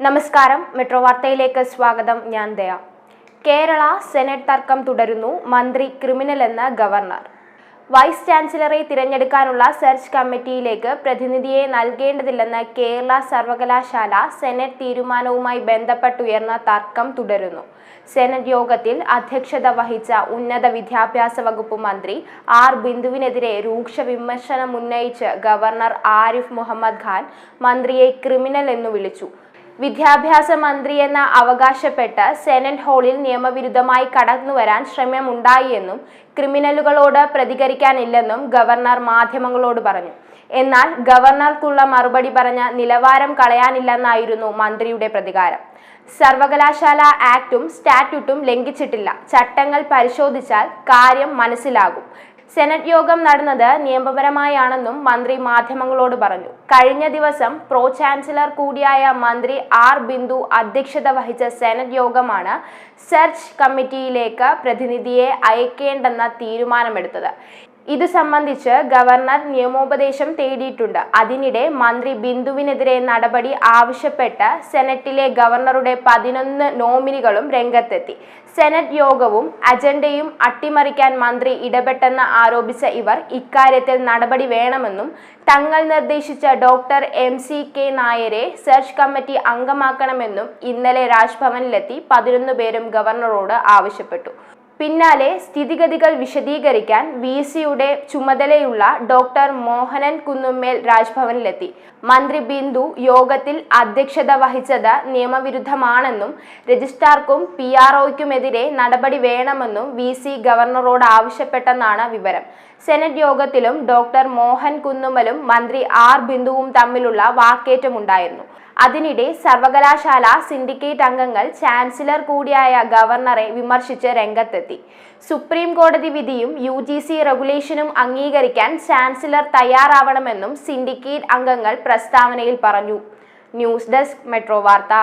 നമസ്കാരം. മെട്രോ വാർത്തയിലേക്ക് സ്വാഗതം. ഞാൻ ദയ. കേരള സെനറ്റ് തർക്കം തുടരുന്നു. മന്ത്രി ക്രിമിനൽ എന്ന ഗവർണർ. വൈസ് ചാൻസലറെ തിരഞ്ഞെടുക്കാനുള്ള സെർച്ച് കമ്മിറ്റിയിലേക്ക് പ്രതിനിധിയെ നൽകേണ്ടതില്ലെന്ന് കേരള സർവകലാശാല സെനറ്റ് തീരുമാനവുമായി ബന്ധപ്പെട്ടുയർന്ന തർക്കം തുടരുന്നു. സെനറ്റ് യോഗത്തിൽ അധ്യക്ഷത വഹിച്ച ഉന്നത വിദ്യാഭ്യാസ വകുപ്പ് മന്ത്രി ആർ. ബിന്ദുവിനെതിരെ രൂക്ഷ വിമർശനം ഉന്നയിച്ച് ഗവർണർ ആരിഫ് മുഹമ്മദ് ഖാൻ മന്ത്രിയെ ക്രിമിനൽ എന്നു വിളിച്ചു. വിദ്യാഭ്യാസ മന്ത്രിയെന്ന അവകാശപ്പെട്ട് സെനറ്റ് ഹാളിൽ നിയമവിരുദ്ധമായി കടന്നുവരാൻ ശ്രമമുണ്ടായി എന്നും ക്രിമിനലുകളോട് പ്രതികരിക്കാനില്ലെന്നും ഗവർണർ മാധ്യമങ്ങളോട് പറഞ്ഞു. എന്നാൽ ഗവർണർക്കുള്ള മറുപടി പറഞ്ഞ നിലവാരം കളയാനില്ലെന്നായിരുന്നു മന്ത്രിയുടെ പ്രതികാരം. സർവകലാശാല ആക്ടും സ്റ്റാറ്റ്യൂട്ടും ലംഘിച്ചിട്ടില്ല. ചട്ടങ്ങൾ പരിശോധിച്ചാൽ കാര്യം മനസ്സിലാകും. സെനറ്റ് യോഗം നടന്നത് നിയമപരമായാണെന്നും മന്ത്രി മാധ്യമങ്ങളോട് പറഞ്ഞു. കഴിഞ്ഞ ദിവസം പ്രോ ചാൻസലർ കൂടിയായ മന്ത്രി ആർ ബിന്ദു അധ്യക്ഷത വഹിച്ച സെനറ്റ് യോഗമാണ് സെർച്ച് കമ്മിറ്റിയിലേക്ക് പ്രതിനിധിയെ അയക്കേണ്ടെന്ന തീരുമാനമെടുത്തത്. ഇത് സംബന്ധിച്ച് ഗവർണർ നിയമോപദേശം തേടിയിട്ടുണ്ട്. അതിനിടെ മന്ത്രി ബിന്ദുവിനെതിരെ നടപടി ആവശ്യപ്പെട്ട് സെനറ്റിലെ ഗവർണറുടെ പതിനൊന്ന് നോമിനികളും രംഗത്തെത്തി. സെനറ്റ് യോഗവും അജണ്ടയും അട്ടിമറിക്കാൻ മന്ത്രി ഇടപെട്ടെന്ന് ആരോപിച്ച ഇവർ ഇക്കാര്യത്തിൽ നടപടി വേണമെന്നും തങ്ങൾ നിർദ്ദേശിച്ച ഡോക്ടർ എം സി കെ നായരെ സെർച്ച് കമ്മിറ്റി അംഗമാക്കണമെന്നും ഇന്നലെ രാജ്ഭവനിലെത്തി പതിനൊന്ന് പേരും ഗവർണറോട് ആവശ്യപ്പെട്ടു. പിന്നാലെ സ്ഥിതിഗതികൾ വിശദീകരിക്കാൻ വി സിയുടെ ചുമതലയുള്ള ഡോക്ടർ മോഹനൻ കുന്നുമ്മേൽ രാജ്ഭവനിലെത്തി. മന്ത്രി ബിന്ദു യോഗത്തിൽ അധ്യക്ഷത വഹിച്ചത് നിയമവിരുദ്ധമാണെന്നും രജിസ്ട്രാർക്കും പി ആർ ഒയ്ക്കുമെതിരെ നടപടി വേണമെന്നും വി സി ഗവർണറോട് ആവശ്യപ്പെട്ടെന്നാണ് വിവരം. സെനറ്റ് യോഗത്തിലും ഡോക്ടർ മോഹൻ കുന്നുമ്മലും മന്ത്രി ആർ ബിന്ദുവും തമ്മിലുള്ള വാക്കേറ്റമുണ്ടായിരുന്നു. അതിനിടെ സർവകലാശാല സിൻഡിക്കേറ്റ് അംഗങ്ങൾ ചാൻസലർ കൂടിയായ ഗവർണറെ വിമർശിച്ച് രംഗത്തെത്തി. സുപ്രീം കോടതി വിധിയും യു ജി സി റെഗുലേഷനും അംഗീകരിക്കാൻ ചാൻസലർ തയ്യാറാവണമെന്നും സിൻഡിക്കേറ്റ് അംഗങ്ങൾ പ്രസ്താവനയിൽ പറഞ്ഞു. ന്യൂസ് ഡെസ്ക് മെട്രോ വാർത്ത.